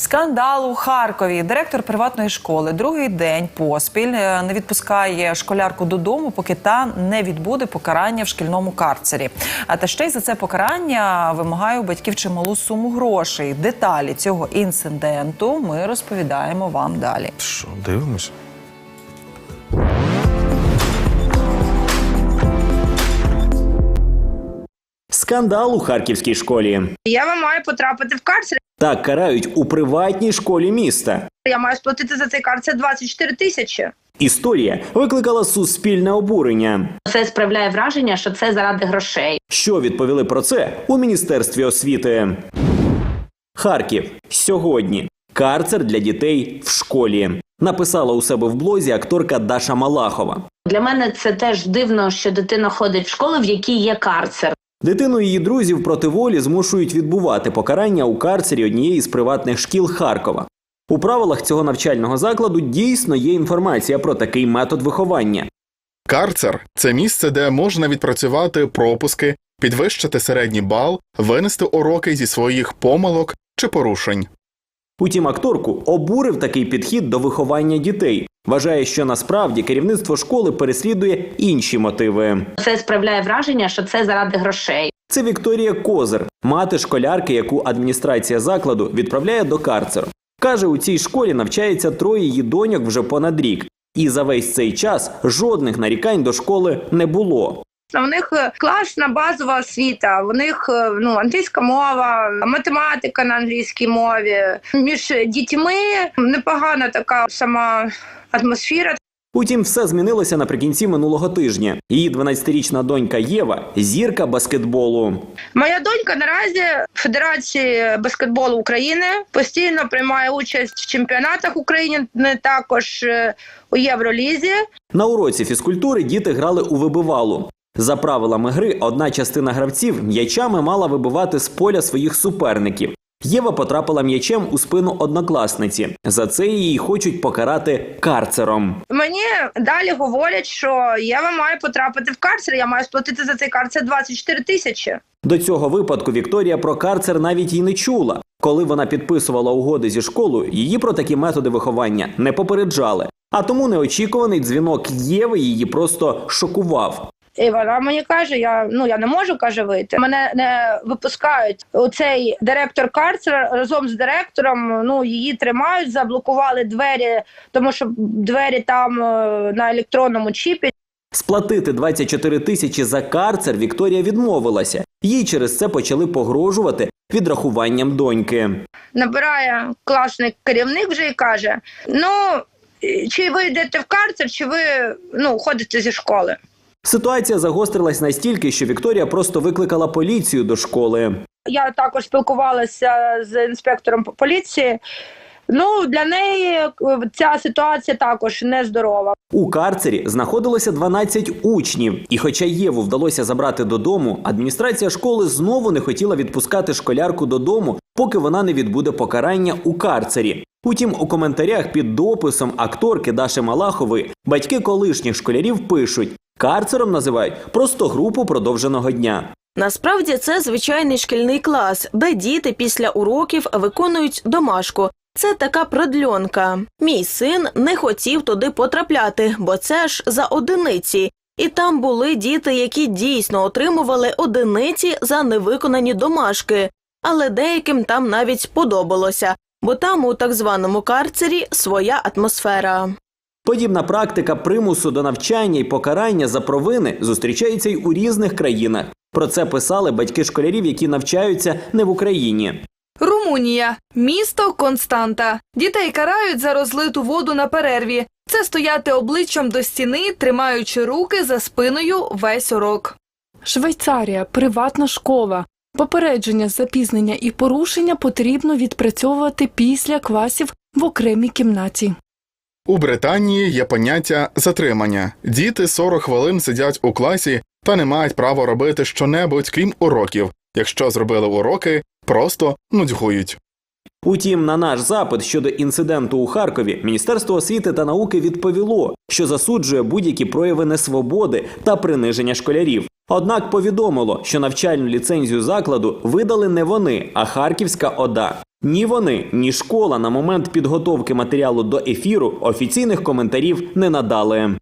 Скандал у Харкові. Директор приватної школи другий день поспіль е, не відпускає школярку додому, поки та не відбуде покарання в шкільному карцері. А та ще й за це покарання вимагає у батьків чималу суму грошей. Деталі цього інциденту ми розповідаємо вам далі. Що, дивимось? Скандал у харківській школі. Я вам маю потрапити в карцер. Так карають у приватній школі міста. Я маю сплатити за цей карцер 24 тисячі. Історія викликала суспільне обурення. Це справляє враження, що це заради грошей. Що відповіли про це у міністерстві освіти? Харків сьогодні карцер для дітей в школі. Написала у себе в блозі акторка Даша Малахова. Для мене це теж дивно, що дитина ходить в школу, в якій є карцер. Дитину її друзів проти волі змушують відбувати покарання у карцері однієї з приватних шкіл Харкова. У правилах цього навчального закладу дійсно є інформація про такий метод виховання. Карцер це місце, де можна відпрацювати пропуски, підвищити середній бал, винести уроки зі своїх помилок чи порушень. Утім, акторку обурив такий підхід до виховання дітей. Вважає, що насправді керівництво школи переслідує інші мотиви. Це справляє враження, що це заради грошей. Це Вікторія Козир, мати школярки, яку адміністрація закладу відправляє до карцеру. Каже, у цій школі навчається троє її доньок вже понад рік, і за весь цей час жодних нарікань до школи не було. У них е, класна базова освіта, у них е, ну, англійська мова, математика на англійській мові. Між дітьми непогана така сама атмосфера. Утім, все змінилося наприкінці минулого тижня. Її 12-річна донька Єва зірка баскетболу. Моя донька наразі в Федерації баскетболу України постійно приймає участь в чемпіонатах України, також е, у Євролізі. На уроці фізкультури діти грали у вибивалу. За правилами гри, одна частина гравців м'ячами мала вибивати з поля своїх суперників. Єва потрапила м'ячем у спину однокласниці. За це її хочуть покарати карцером. Мені далі говорять, що я вам маю потрапити в карцер, я маю сплатити за цей карцер 24 тисячі. До цього випадку Вікторія про карцер навіть і не чула. Коли вона підписувала угоди зі школою, її про такі методи виховання не попереджали. А тому неочікуваний дзвінок Єви її просто шокував. І вона мені каже: я ну я не можу каже вийти. Мене не випускають. Оцей директор карцера разом з директором. Ну її тримають, заблокували двері, тому що двері там е, на електронному чіпі. Сплатити 24 тисячі за карцер Вікторія відмовилася. Їй через це почали погрожувати відрахуванням доньки. Набирає класний керівник вже і каже: Ну чи ви йдете в карцер, чи ви ну ходите зі школи. Ситуація загострилась настільки, що Вікторія просто викликала поліцію до школи. Я також спілкувалася з інспектором поліції. Ну для неї е, ця ситуація також нездорова. У карцері знаходилося 12 учнів, і хоча Єву вдалося забрати додому, адміністрація школи знову не хотіла відпускати школярку додому, поки вона не відбуде покарання у карцері. Утім, у коментарях під дописом акторки Даші Малахової батьки колишніх школярів пишуть: карцером називають просто групу продовженого дня. Насправді це звичайний шкільний клас, де діти після уроків виконують домашку. Це така продльонка. Мій син не хотів туди потрапляти, бо це ж за одиниці. І там були діти, які дійсно отримували одиниці за невиконані домашки, але деяким там навіть подобалося, бо там у так званому карцері своя атмосфера. Подібна практика примусу до навчання і покарання за провини зустрічається й у різних країнах. Про це писали батьки школярів, які навчаються не в Україні. Румунія місто Константа. Дітей карають за розлиту воду на перерві. Це стояти обличчям до стіни, тримаючи руки за спиною весь урок. Швейцарія, приватна школа. Попередження, запізнення і порушення потрібно відпрацьовувати після класів в окремій кімнаті. У Британії є поняття затримання. Діти 40 хвилин сидять у класі та не мають права робити щонебудь, крім уроків. Якщо зробили уроки, просто нудьгують. Утім, на наш запит щодо інциденту у Харкові Міністерство освіти та науки відповіло, що засуджує будь-які прояви несвободи та приниження школярів. Однак повідомило, що навчальну ліцензію закладу видали не вони, а Харківська ОДА. Ні вони, ні школа на момент підготовки матеріалу до ефіру офіційних коментарів не надали.